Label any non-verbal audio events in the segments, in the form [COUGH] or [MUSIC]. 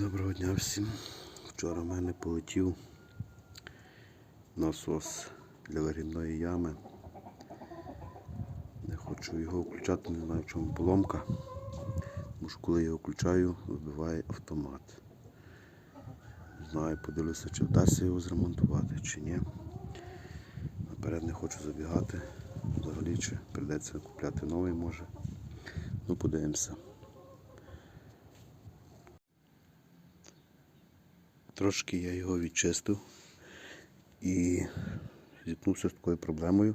Доброго дня всім. Вчора в мене полетів насос для вигрібної ями. Не хочу його включати, не знаю в чому поломка. Тому що коли я його включаю, вибиває автомат. Не знаю, подивлюся, чи вдасться його зремонтувати, чи ні. Наперед не хочу забігати. Взагалі чи прийдеться купляти новий може. Ну, подивимося. Трошки я його відчистив і зіткнувся з такою проблемою,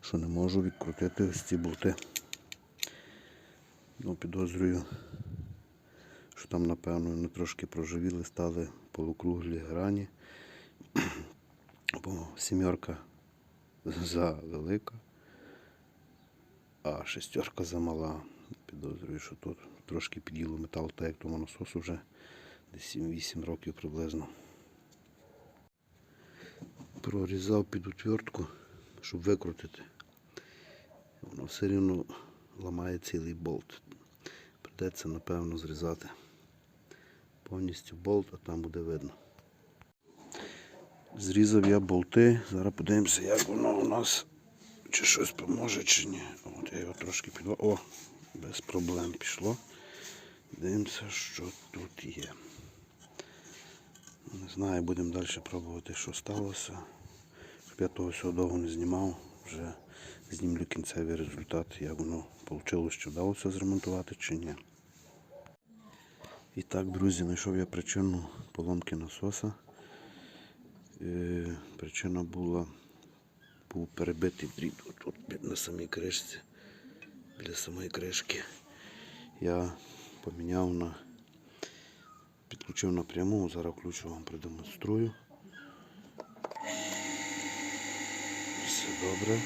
що не можу відкрутити ось ці болти. Ну, підозрюю, що там, напевно, вони трошки проживіли, стали полукруглі грані, [CLEARS THROAT] бо сімерка завелика, а шестерка замала. Підозрюю, що тут трошки під'їло метал, так як тому насосу вже десь 7-8 років приблизно. Прорізав під отвертку, щоб викрутити. Воно все рівно ламає цілий болт. Придеться, напевно, зрізати повністю болт, а там буде видно. Зрізав я болти. Зараз подивимося, як воно у нас. Чи щось поможе, чи ні. От я його трошки підвав. О, без проблем пішло. Дивимося, що тут є. Не знаю, будемо далі пробувати, що сталося. Щоб я довго не знімав, вже знімлю кінцевий результат, як воно вийшло, чи вдалося зремонтувати чи ні. І так, друзі, знайшов я причину поломки насоса. Е, причина була був перебитий дріт отут на самій кришці, біля самої кришки. Я поміняв на підключив напряму, зараз включу вам продемонструю. Все добре,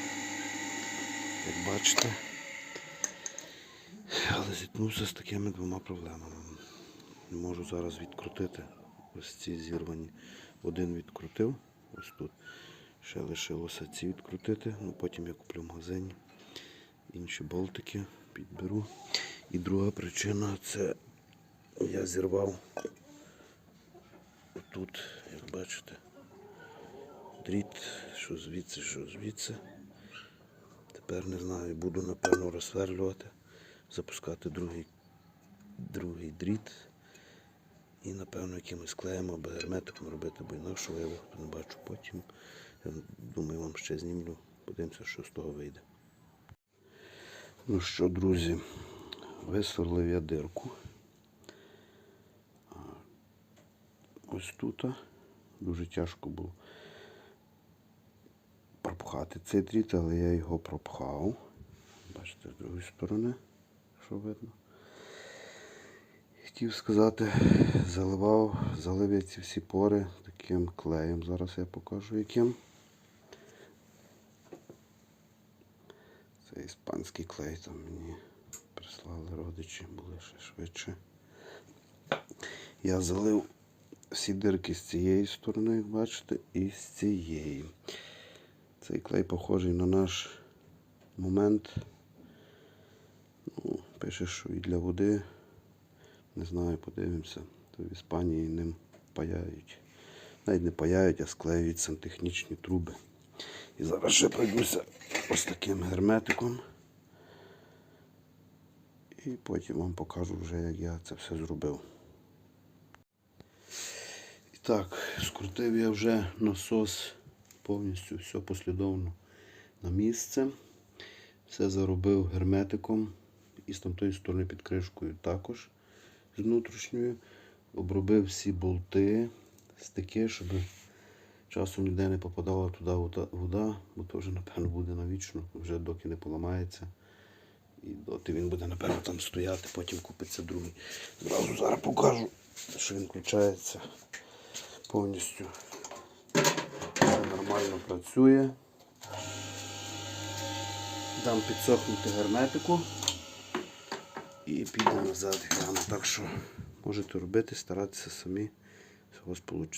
як бачите. Але зіткнувся з такими двома проблемами. Не можу зараз відкрутити ось ці зірвані. Один відкрутив, ось тут. Ще лишилося ці відкрутити, ну потім я куплю в магазині інші болтики, підберу. І друга причина це я зірвав тут, як бачите, дріт, що звідси, що звідси. Тепер не знаю, буду напевно розсверлювати, запускати другий, другий дріт. І напевно якимось клеєм або герметиком робити, бо інакше я його не бачу потім. Я думаю, вам ще знімлю. Подивимося, що з того вийде. Ну що, друзі, висверлив я дирку. Ось тут дуже тяжко було пропхати цей дріт, але я його пропхав. Бачите, з другої сторони, що видно. Хотів сказати, заливав, залив я ці всі пори таким клеєм. Зараз я покажу яким. Це іспанський клей, там мені прислали родичі, були ще швидше. Я залив всі дирки з цієї сторони, як бачите, і з цієї. Цей клей похожий на наш момент. Ну, Пише, що і для води. Не знаю, подивимося. То в Іспанії ним паяють. Навіть не паяють, а склеюють сантехнічні труби. І зараз ще пройдуся ось таким герметиком. І потім вам покажу вже, як я це все зробив. Так, скрутив я вже насос повністю все послідовно на місце. Все заробив герметиком і з тамтої сторони під кришкою також з внутрішньою. Обробив всі болти, стики, щоб часом ніде не попадала туди вода, бо то вже, напевно, буде навічно, вже доки не поламається. І доти він буде, напевно, там стояти, потім купиться другий. Зразу зараз покажу, що він включається повністю. Все нормально працює. Дам підсохнути герметику і піде назад гляну. Так що можете робити, старатися самі, вас вийде.